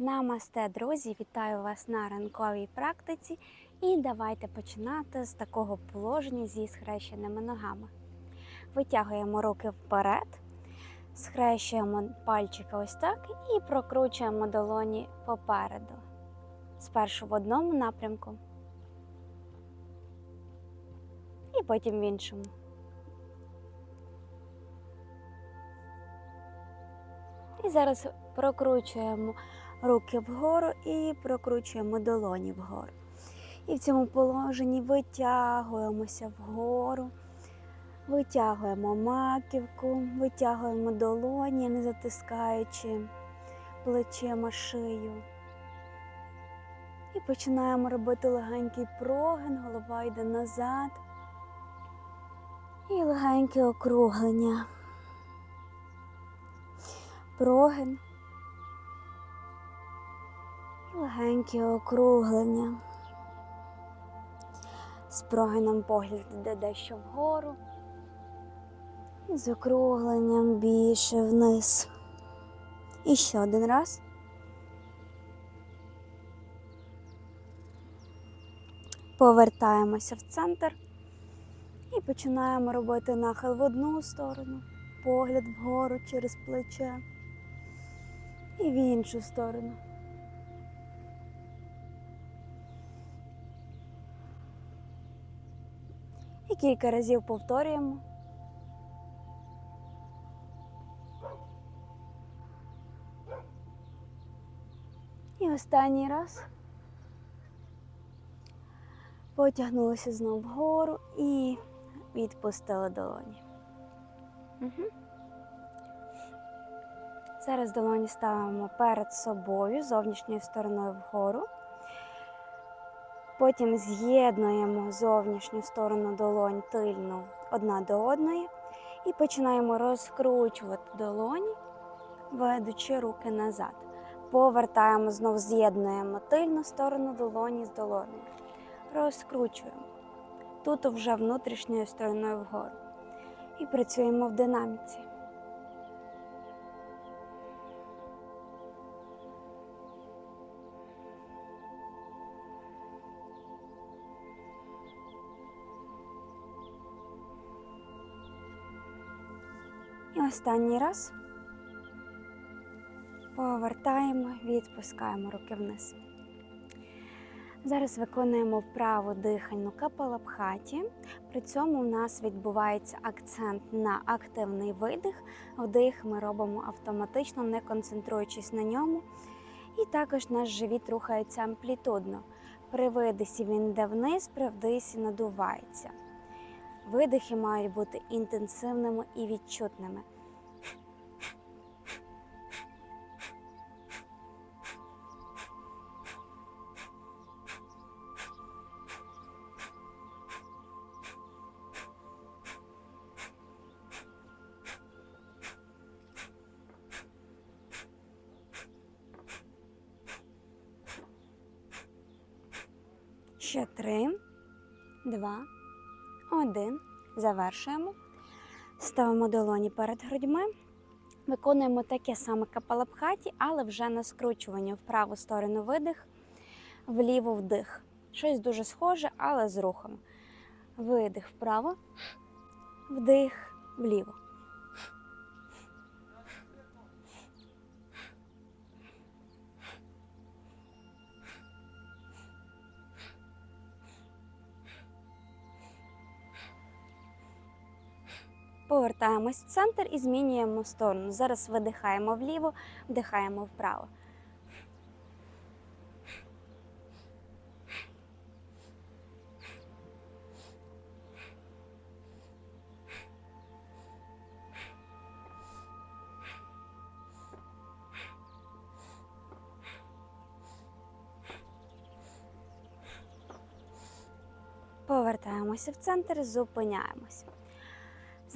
Намасте, друзі! Вітаю вас на ранковій практиці. І давайте починати з такого положення зі схрещеними ногами. Витягуємо руки вперед, схрещуємо пальчики ось так і прокручуємо долоні попереду. Спершу в одному напрямку, і потім в іншому. І зараз прокручуємо руки вгору і прокручуємо долоні вгору. І в цьому положенні витягуємося вгору, витягуємо маківку, витягуємо долоні, не затискаючи плечима шию. І починаємо робити легенький прогин, голова йде назад. І легеньке округлення. Прогин. І легеньке округлення. З прогином погляд йде дещо вгору. І з округленням більше вниз. І ще один раз. Повертаємося в центр і починаємо робити нахил в одну сторону, погляд вгору через плече і в іншу сторону. Кілька разів повторюємо. І останній раз. Потягнулися знову вгору і відпустили долоні. Угу. Зараз долоні ставимо перед собою зовнішньою стороною вгору. Потім з'єднуємо зовнішню сторону долонь тильну одна до одної і починаємо розкручувати долоні, ведучи руки назад. Повертаємо знов з'єднуємо тильну сторону долоні з долонею. Розкручуємо. Тут вже внутрішньою стороною вгору. І працюємо в динаміці. І останній раз повертаємо, відпускаємо руки вниз. Зараз виконуємо вправу дихальну капалабхаті. При цьому у нас відбувається акцент на активний видих. Вдих ми робимо автоматично, не концентруючись на ньому. І також наш живіт рухається амплітудно. При видисі він йде вниз, при вдисі надувається. Видихи мають бути інтенсивними і відчутними. Ще три, два, один. Завершуємо. Ставимо долоні перед грудьми. Виконуємо таке саме капалабхаті, але вже на скручуванні в праву сторону видих, вліво вдих. Щось дуже схоже, але з рухом. Видих вправо, вдих вліво. Повертаємось в центр і змінюємо сторону. Зараз видихаємо вліво, вдихаємо вправо. Повертаємося в центр, зупиняємось.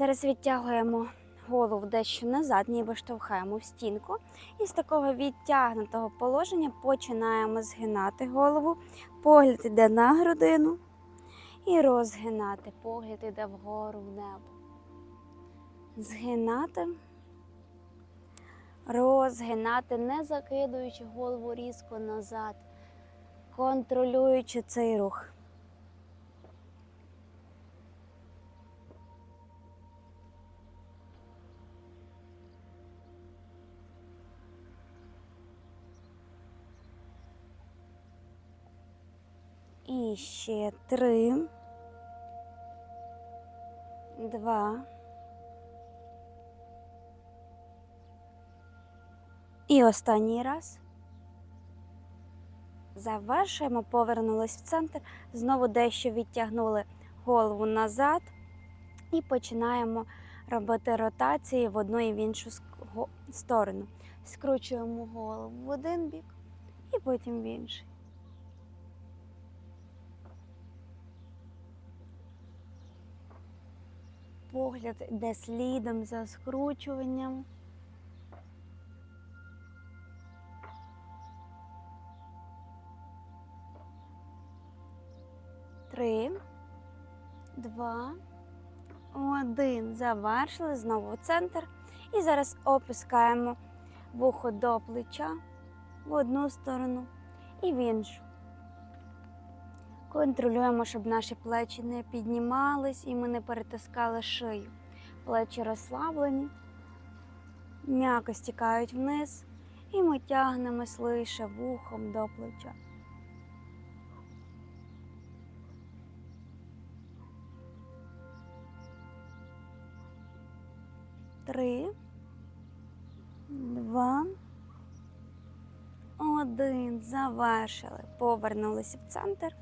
Зараз відтягуємо голову дещо назад, ніби штовхаємо в стінку. І з такого відтягнутого положення починаємо згинати голову. Погляд іде на грудину. І розгинати. Погляд іде вгору в небо. Згинати. розгинати, не закидуючи голову різко назад, контролюючи цей рух. І ще три, два. І останній раз. Завершуємо, повернулись в центр, знову дещо відтягнули голову назад і починаємо робити ротації в одну і в іншу сторону. Скручуємо голову в один бік і потім в інший. Погляд йде слідом за скручуванням. Три, два, один. Завершили знову центр. І зараз опускаємо вухо до плеча в одну сторону і в іншу. Контролюємо, щоб наші плечі не піднімались і ми не перетискали шию. Плечі розслаблені, м'яко стікають вниз, і ми тягнемось лише вухом до плеча. Три, два, один. Завершили. Повернулися в центр.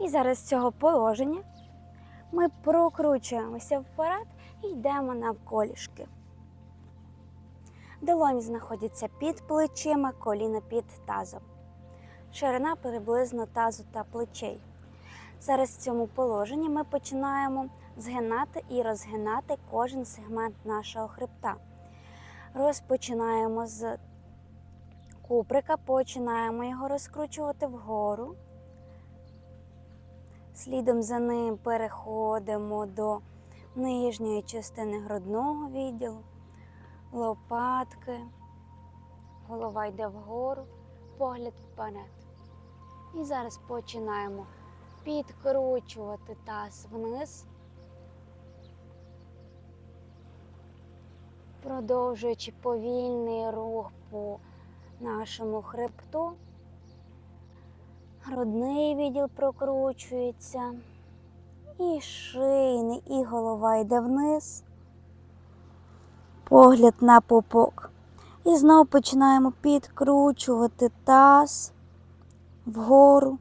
І зараз з цього положення ми прокручуємося вперед і йдемо навколішки. Долоні знаходяться під плечима, коліна під тазом. Ширина приблизно тазу та плечей. Зараз в цьому положенні ми починаємо згинати і розгинати кожен сегмент нашого хребта. Розпочинаємо з куприка, починаємо його розкручувати вгору. Слідом за ним переходимо до нижньої частини грудного відділу, лопатки, голова йде вгору, погляд вперед. І зараз починаємо підкручувати таз вниз, продовжуючи повільний рух по нашому хребту. Грудний відділ прокручується, і шийний, і голова йде вниз, погляд на пупок. І знову починаємо підкручувати таз вгору.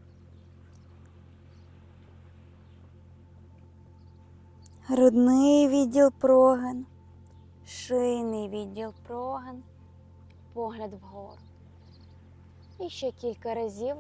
Грудний відділ прогин, шийний відділ прогин, погляд вгору. І ще кілька разів.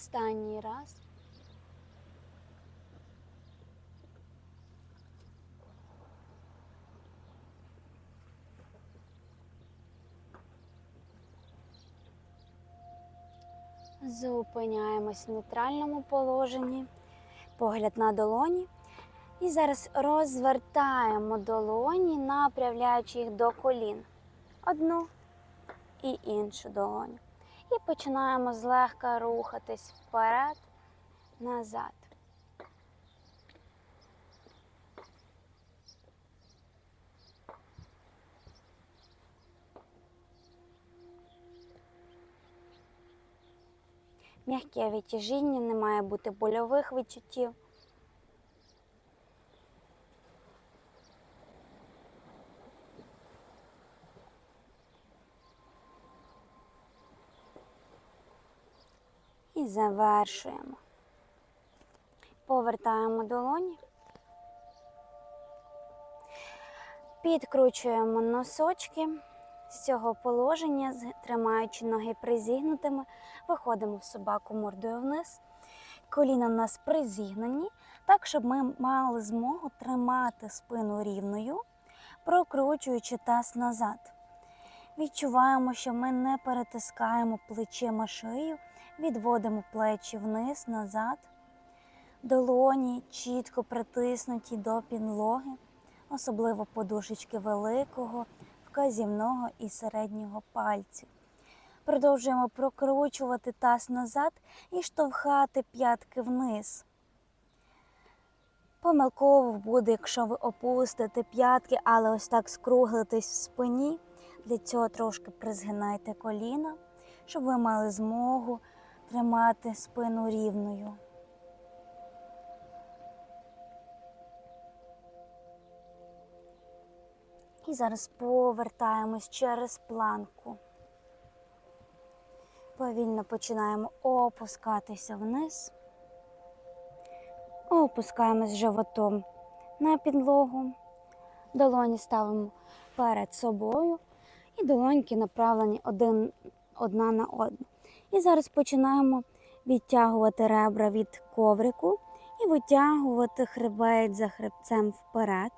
Останній раз. Зупиняємось в нейтральному положенні, погляд на долоні. І зараз розвертаємо долоні, направляючи їх до колін. Одну і іншу долоню. І починаємо злегка рухатись вперед, назад. М'яке відтяжіння, не має бути больових відчуттів. І завершуємо. Повертаємо долоні. Підкручуємо носочки з цього положення, тримаючи ноги призігнутими, виходимо в собаку мордою вниз. Коліна в нас призігнані, так, щоб ми мали змогу тримати спину рівною, прокручуючи таз назад. Відчуваємо, що ми не перетискаємо плечима шию, відводимо плечі вниз, назад. Долоні чітко притиснуті до підлоги, особливо подушечки великого, вказівного і середнього пальців. Продовжуємо прокручувати таз назад і штовхати п'ятки вниз. Помилково буде, якщо ви опустите п'ятки, але ось так скруглитесь в спині. Для цього трошки призгинайте коліна, щоб ви мали змогу тримати спину рівною. І зараз повертаємось через планку. Повільно починаємо опускатися вниз. Опускаємось животом на підлогу. Долоні ставимо перед собою і долоньки направлені один, одна на одну. І зараз починаємо відтягувати ребра від коврику і витягувати хребець за хребцем вперед.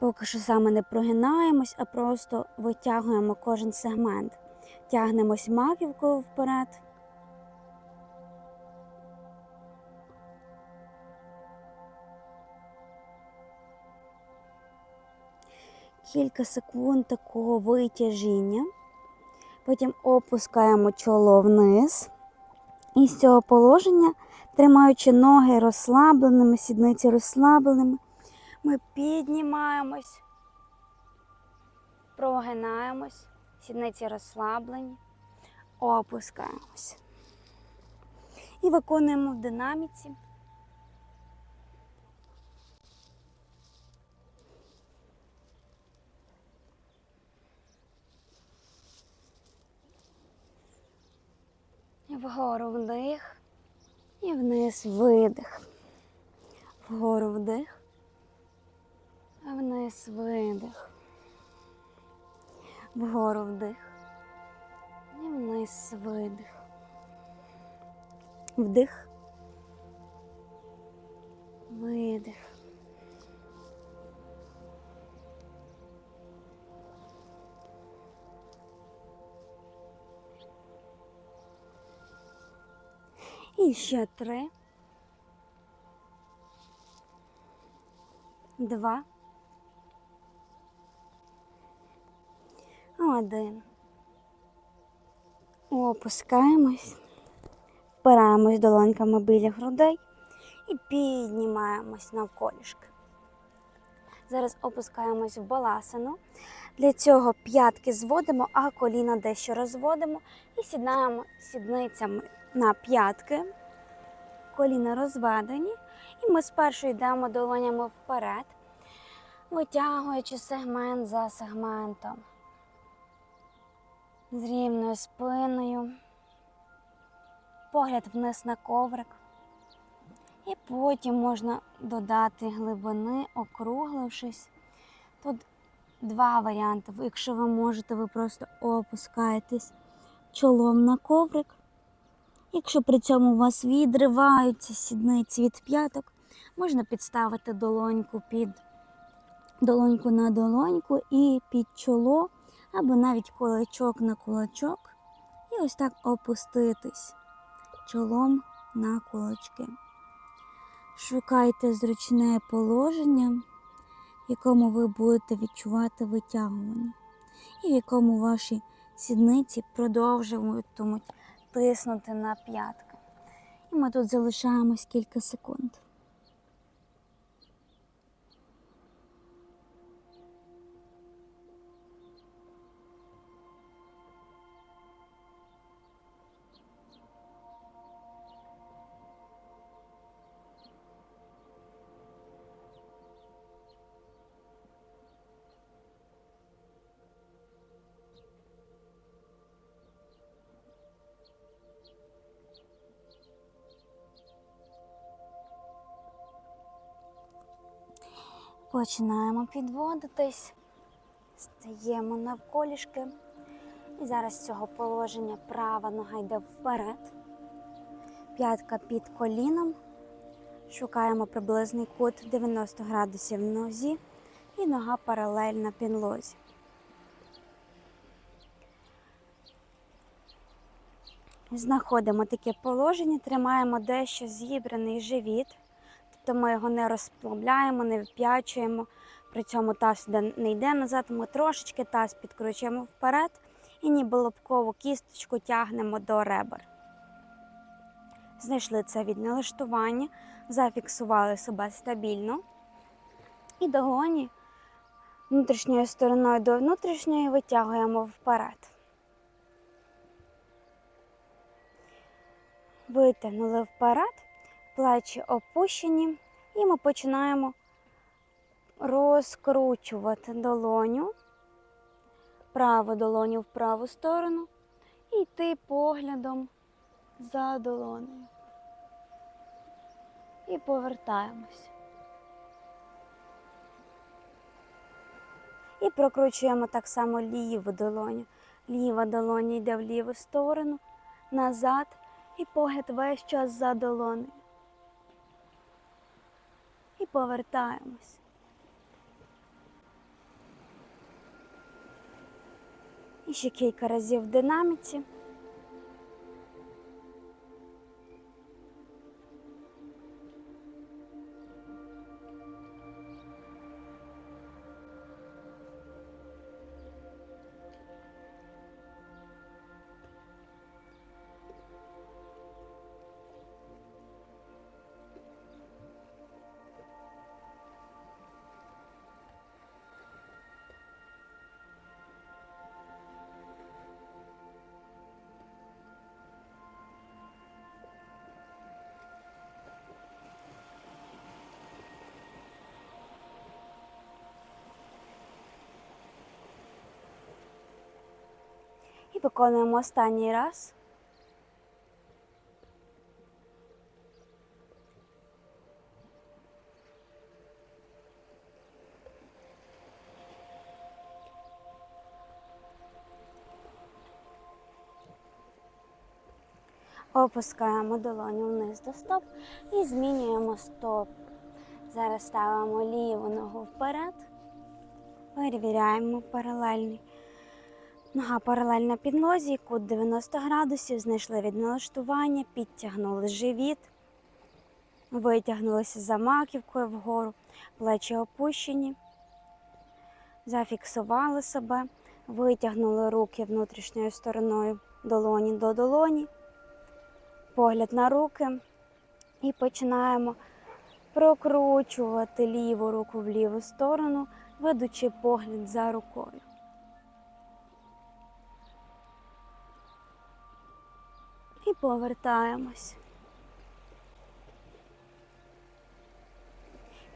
Поки що саме не прогинаємось, а просто витягуємо кожен сегмент. Тягнемось маківкою вперед. Кілька секунд такого витяжіння. Потім опускаємо чоло вниз. І з цього положення, тримаючи ноги розслабленими, сідниці розслабленими, ми піднімаємось, прогинаємось, сідниці розслаблені, опускаємось. І виконуємо в динаміці. Вгору вдих і вниз видих. Вгору вдих, а вниз видих. Вгору вдих і вниз видих. Вдих. Видих. І ще три. Два. Один. Опускаємось, впираємось долоньками біля грудей і піднімаємось навколішки. Зараз опускаємось в баласину. Для цього п'ятки зводимо, а коліна дещо розводимо і сідаємо сідницями на п'ятки. Коліна розведені. І ми спершу йдемо долонями вперед, витягуючи сегмент за сегментом. З рівною спиною, погляд вниз на коврик. І потім можна додати глибини, округлившись. Тут два варіанти. Якщо ви можете, ви просто опускаєтесь чолом на коврик. Якщо при цьому у вас відриваються сідниці від п'яток, можна підставити долоньку під долоньку на долоньку і під чоло, або навіть кулачок на кулачок. І ось так опуститись чолом на кулачки. Шукайте зручне положення, в якому ви будете відчувати витягування, і в якому ваші сідниці продовжуватимуть тиснути на п'ятки. І ми тут залишаємось кілька секунд. Починаємо підводитись, стаємо навколішки. І зараз з цього положення права нога йде вперед. П'ятка під коліном. Шукаємо приблизний кут 90 градусів в нозі і нога паралельна підлозі. Знаходимо таке положення, тримаємо дещо зібраний живіт, тобто ми його не розслабляємо, не вип'ячуємо. При цьому таз йде- не йде назад, ми трошечки таз підкручуємо вперед і ніби лобкову кісточку тягнемо до ребер. Знайшли це від налаштування, зафіксували себе стабільно. І долоні внутрішньою стороною до внутрішньої витягуємо вперед. Витягнули вперед, плечі опущені, і ми починаємо розкручувати долоню, праву долоню в праву сторону і йти поглядом за долонею. І повертаємось. І прокручуємо так само ліву долоню. Ліва долоня йде в ліву сторону, назад і погляд весь час за долонею. І повертаємось. І ще кілька разів в динаміці. Виконуємо останній раз. Опускаємо долоню вниз до стоп і змінюємо стоп. Зараз ставимо ліву ногу вперед, перевіряємо паралельний. Нога паралельна підлозі, кут 90 градусів, знайшли від налаштування, підтягнули живіт, витягнулися за маківкою вгору, плечі опущені, зафіксували себе, витягнули руки внутрішньою стороною долоні до долоні, погляд на руки і починаємо прокручувати ліву руку в ліву сторону, ведучи погляд за рукою. І повертаємось.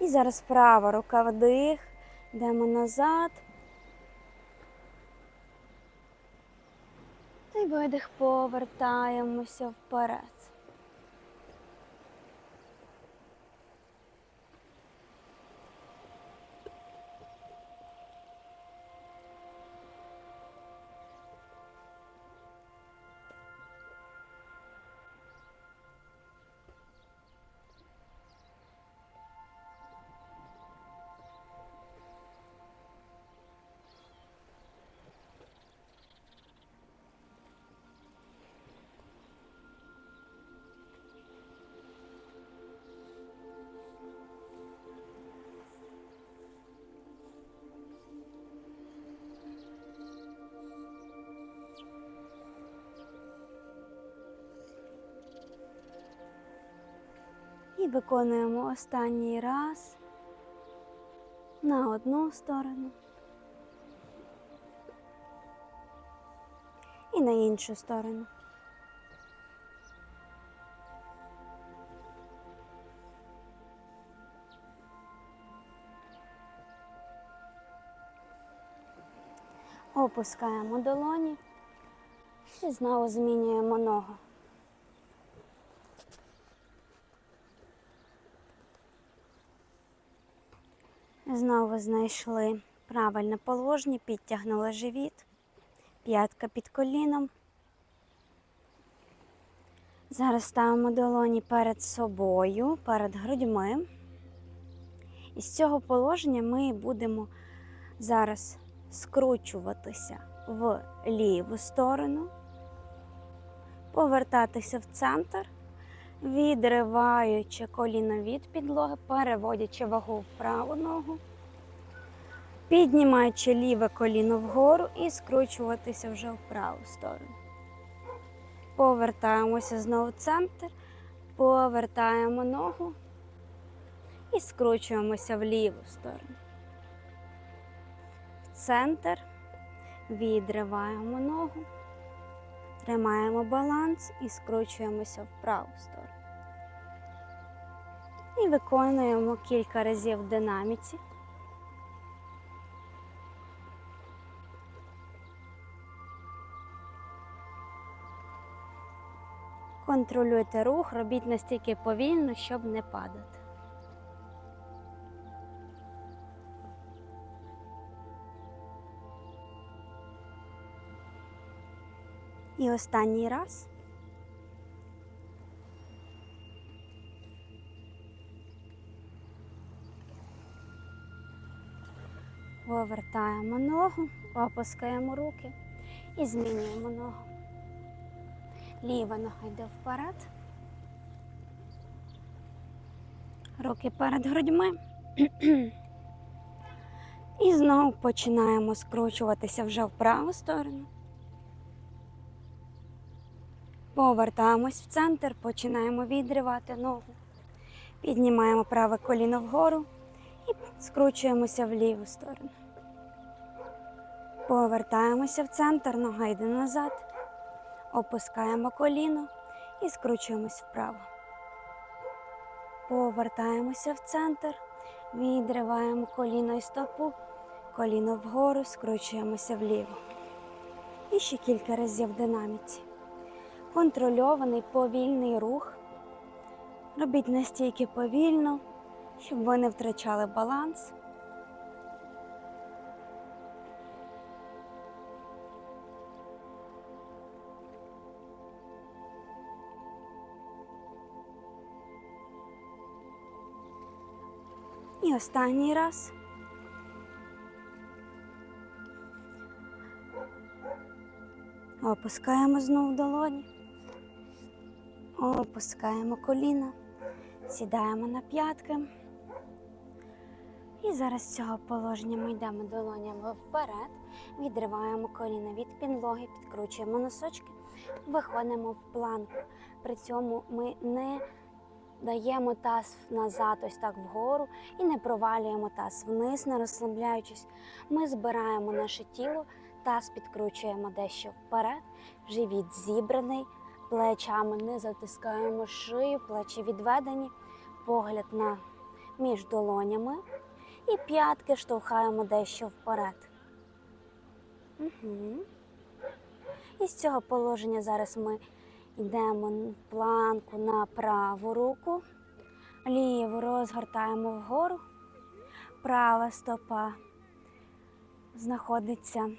І зараз права рука вдих, йдемо назад. І видих, повертаємося вперед. Виконуємо останній раз на одну сторону і на іншу сторону. Опускаємо долоні і знову змінюємо ногу. Знову знайшли правильне положення, підтягнули живіт, п'ятка під коліном. Зараз ставимо долоні перед собою, перед грудьми. І з цього положення ми будемо зараз скручуватися в ліву сторону, повертатися в центр, відриваючи коліно від підлоги, переводячи вагу в праву ногу, піднімаючи ліве коліно вгору і скручуватися вже в праву сторону. Повертаємося знову в центр, повертаємо ногу і скручуємося в ліву сторону. В центр відриваємо ногу, тримаємо баланс і скручуємося в праву сторону. І виконуємо кілька разів в динаміці. Контролюйте рух, робіть настільки повільно, щоб не падати. І останній раз. Повертаємо ногу, опускаємо руки і змінюємо ногу. Ліва нога йде вперед. Руки перед грудьми. І знову починаємо скручуватися вже в праву сторону. Повертаємось в центр, починаємо відривати ногу. Піднімаємо праве коліно вгору і скручуємося в ліву сторону. Повертаємося в центр, нога йде назад. Опускаємо коліно і скручуємось вправо. Повертаємося в центр, відриваємо коліно і стопу, коліно вгору, скручуємося вліво. І ще кілька разів в динаміці. Контрольований повільний рух. Робіть настільки повільно, щоб ви не втрачали баланс. І останній раз. Опускаємо знову долоні. Опускаємо коліна, сідаємо на п'ятки. І зараз з цього положення ми йдемо долонями вперед, відриваємо коліна від підлоги, підкручуємо носочки, виходимо в планку. При цьому ми не даємо таз назад, ось так вгору, і не провалюємо таз вниз, не розслабляючись. Ми збираємо наше тіло, таз підкручуємо дещо вперед, живіт зібраний, плечами не затискаємо шию, плечі відведені, погляд на між долонями. І п'ятки штовхаємо дещо вперед. Угу. І з цього положення зараз ми йдемо в планку на праву руку, ліву розгортаємо вгору, права стопа знаходиться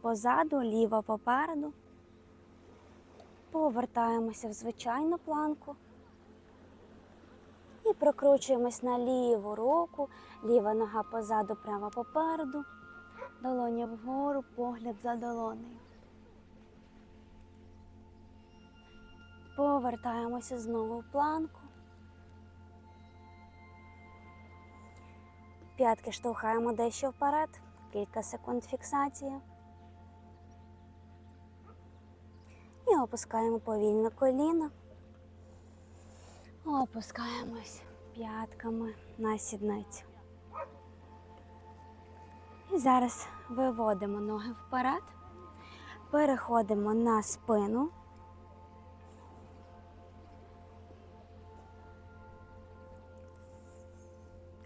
позаду, ліва попереду. Повертаємося в звичайну планку. І прокручуємось на ліву руку, ліва нога позаду, права попереду, долоня вгору, погляд за долонею. Повертаємося знову в планку. П'ятки штовхаємо дещо вперед, кілька секунд фіксації. Опускаємо повільно коліна. Опускаємось п'ятками на сідницю. І зараз виводимо ноги вперед, переходимо на спину.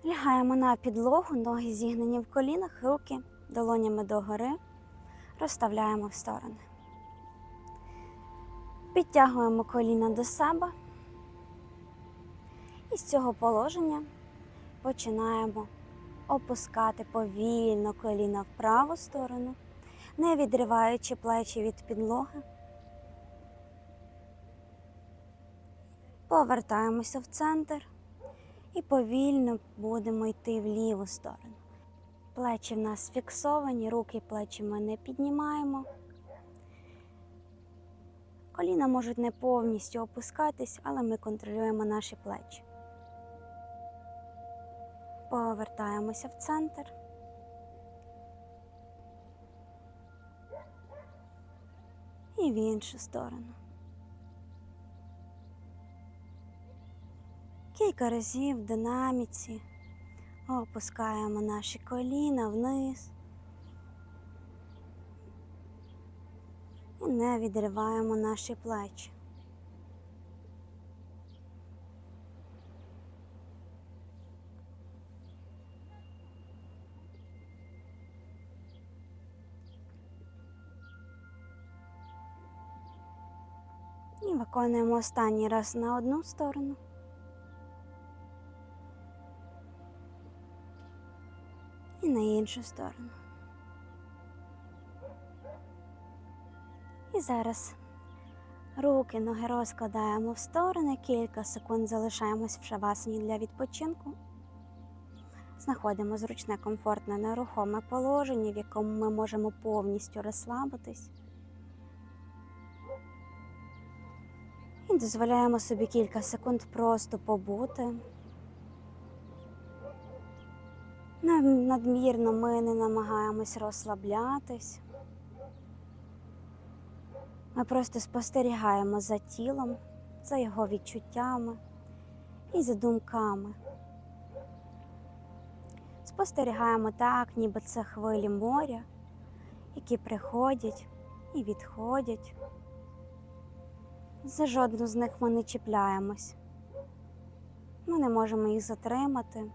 Лягаємо на підлогу, ноги зігнені в колінах, руки долонями догори, розставляємо в сторони. Підтягуємо коліна до себе. І з цього положення починаємо опускати повільно коліна в праву сторону, не відриваючи плечі від підлоги. Повертаємося в центр і повільно будемо йти в ліву сторону. Плечі в нас фіксовані, руки і плечі ми не піднімаємо. Коліна можуть не повністю опускатись, але ми контролюємо наші плечі. Повертаємося в центр. І в іншу сторону. Кілька разів в динаміці опускаємо наші коліна вниз і не відриваємо наші плечі. І виконуємо останній раз на одну сторону. І на іншу сторону. І зараз руки, ноги розкладаємо в сторони, кілька секунд залишаємось в шавасані для відпочинку. Знаходимо зручне, комфортне, нерухоме положення, в якому ми можемо повністю розслабитись. І дозволяємо собі кілька секунд просто побути. Надмірно ми не намагаємось розслаблятись. Ми просто спостерігаємо за тілом, за його відчуттями і за думками. Спостерігаємо так, ніби це хвилі моря, які приходять і відходять. За жодну з них ми не чіпляємось. Ми не можемо їх затримати.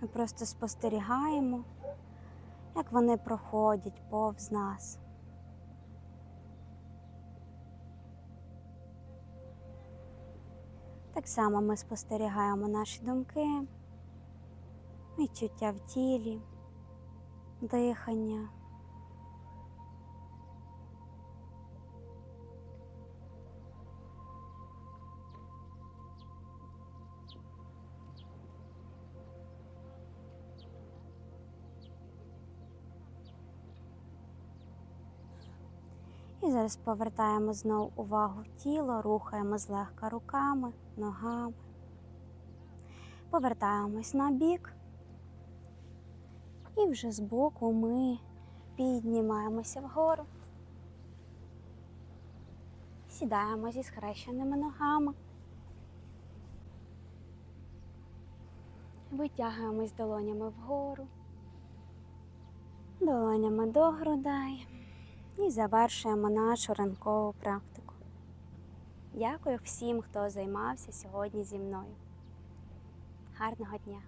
Ми просто спостерігаємо, як вони проходять повз нас. Так само ми спостерігаємо наші думки, відчуття в тілі, дихання. І зараз повертаємо знову увагу в тіло, рухаємо злегка руками, ногами. Повертаємось на бік. І вже збоку ми піднімаємося вгору. Сідаємо зі схрещеними ногами. Витягуємось долонями вгору, долонями до грудей. І завершуємо нашу ранкову практику. Дякую всім, хто займався сьогодні зі мною. Гарного дня!